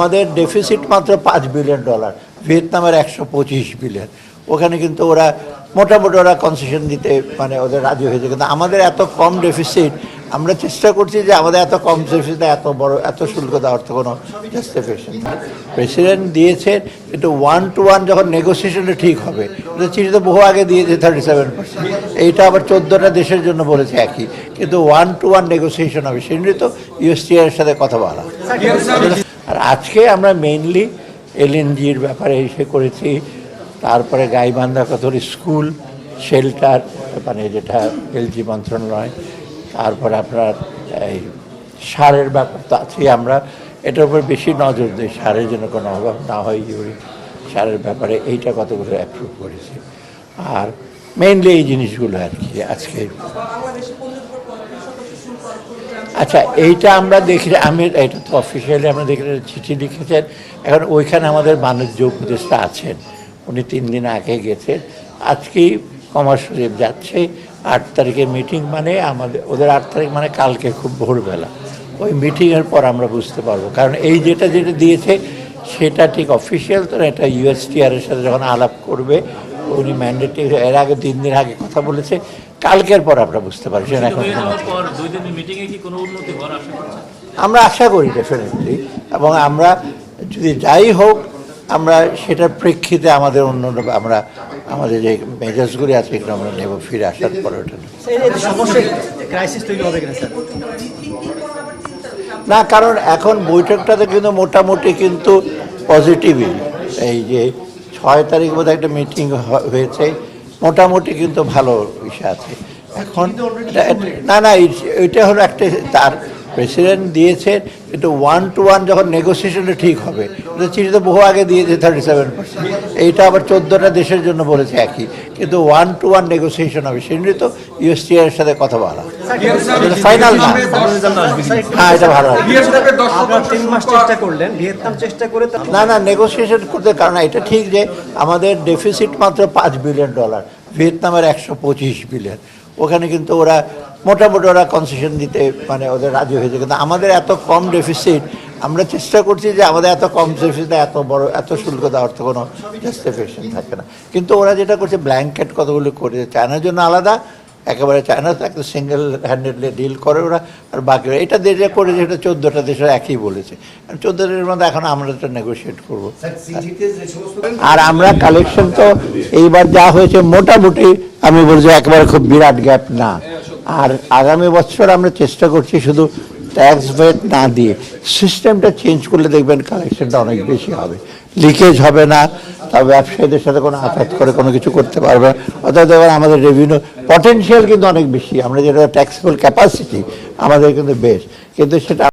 আমাদের ডেফিসিট মাত্র পাঁচ বিলিয়ন ডলার ভিয়েতনামের একশো পঁচিশ বিলিয়ন ওখানে কিন্তু ওরা মোটামুটি ওরা কনসেশন দিতে মানে ওদের রাজি হয়েছে। কিন্তু আমাদের এত কম ডেফিসিট আমরা চেষ্টা করছি যে আমাদের এত কম ডেফিসিটে এত বড়, এত শুল্ক দেওয়ার তো কোনো জাস্টিফিকেশন প্রেসিডেন্ট দিয়েছে, কিন্তু ওয়ান টু ওয়ান যখন নেগোসিয়েশনটা ঠিক হবে চিঠি তো বহু আগে দিয়েছে থার্টি সেভেন পার্সেন্ট এইটা আবার চোদ্দোটা দেশের জন্য বলেছে একই। কিন্তু ওয়ান টু ওয়ান নেগোসিয়েশন হবে। সেজন্যই তো ইউএসটিআর সাথে কথা বলা। আর আজকে আমরা মেইনলি এলএনজির ব্যাপারে এসে করেছি, তারপরে গাইবান্ধা কতর স্কুল শেল্টার মানে যেটা এলজি মন্ত্রণালয়, তারপরে আপনার এই সারের ব্যাপার তো আছেই আমরা। এটার উপর বেশি নজর দিই, সারের জন্য কোনো অভাব না হয় ইউরি সারের ব্যাপারে এইটা কতগুলো অ্যাপ্রুভ করেছি। আর মেইনলি এই জিনিসগুলো আর কি আজকে। আচ্ছা এইটা আমরা দেখি আমি এটা তো অফিসিয়ালি আমরা দেখি চিঠি লিখেছেন। এখন ওইখানে আমাদের বাণিজ্য উপদেষ্টা আছেন। উনি তিন দিন আগে গেছেন। আজকেই কমার্স শরীফ যাচ্ছে। আট তারিখে মিটিং মানে আমাদের, ওদের আট তারিখ মানে কালকে খুব ভোরবেলা। ওই মিটিংয়ের পর আমরা বুঝতে পারব। কারণ এই যেটা যেটা দিয়েছে, সেটা ঠিক অফিসিয়াল তো এটা ইউএসটিআর এর সাথে যখন আলাপ করবে উনি ম্যান্ডেটে এর আগে তিন দিন আগে কথা বলেছে। কালকের পর আমরা বুঝতে পারছি না এখন আমরা আশা করি ডেফিনেটলি এবং আমরা যদি যাই হোক আমরা সেটার প্রেক্ষিতে আমাদের অন্য আমরা আমাদের যে মেজাজগুলি আছে এগুলো আমরা নেব ফিরে আসার পরে ওটা নেব। সমস্যা ক্রাইসিস তৈরি হবে কিনা স্যার? না কারণ এখন বৈঠকটাতে কিন্তু মোটামুটি কিন্তু পজিটিভই এই যে ছয় তারিখ বোধহয় একটা মিটিং হয়েছে। মোটামুটি কিন্তু ভালো বিষয় আছে। এখন না না এটা হলো একটা তার প্রেসিডেন্ট দিয়েছে কিন্তু ওয়ান টু ওয়ান যখন নেগোসিয়েশনটা ঠিক হবে চিঠি তো বহু আগে দিয়েছে থার্টি সেভেন পার্সেন্ট এইটা আবার চোদ্দোটা দেশের জন্য বলেছে একই। কিন্তু ওয়ান টু ওয়ান নেগোসিয়েশন হবে সেজন্যই তো ইউএসটিআর এর সাথে কথা বলা। ফাইনাল না। হ্যাঁ এটা ভালো না না নেগোসিয়েশন করতে কারণ এটা ঠিক যে আমাদের ডেফিসিট মাত্র পাঁচ বিলিয়ন ডলার ভিয়েতনামের একশো পঁচিশ বিলিয়ন ওখানে কিন্তু ওরা মোটামুটি ওরা কনসেশন দিতে মানে ওদের রাজি হয়েছে। কিন্তু আমাদের এত কম ডেফিসিট আমরা চেষ্টা করছি যে আমাদের এত কম ডেফিসিটে এত বড় এত শুল্ক দেওয়ার তো কোনো জাস্টিফিকেশন থাকে না। কিন্তু ওরা যেটা করছে ব্ল্যাঙ্কেট কতগুলো করেছে চায়নার জন্য আলাদা একেবারে চায়না একটা সিঙ্গেল হ্যান্ডেডলি ডিল করে ওরা আর বাকি এটা দেশে করে যেটা চোদ্দোটা দেশের একই বলেছে। চোদ্দ দেশের মধ্যে এখন আমরা এটা নেগোশিয়েট করব। আর আমরা কালেকশন তো এইবার যা হয়েছে মোটামুটি আমি বলছি একেবারে খুব বিরাট গ্যাপ না। আর আগামী বছর আমরা চেষ্টা করছি শুধু ট্যাক্স ভেট না দিয়ে সিস্টেমটা চেঞ্জ করলে দেখবেন কালেকশনটা অনেক বেশি হবে। লিকেজ হবে না তবে ব্যবসায়ীদের সাথে কোনো আঘাত করে কোনো কিছু করতে পারবে না। অর্থাৎ দেখবেন আমাদের রেভিনিউ পটেনশিয়াল কিন্তু অনেক বেশি। আমরা যেটা ট্যাক্সেবল ক্যাপাসিটি আমাদের কিন্তু বেশ কিন্তু সেটা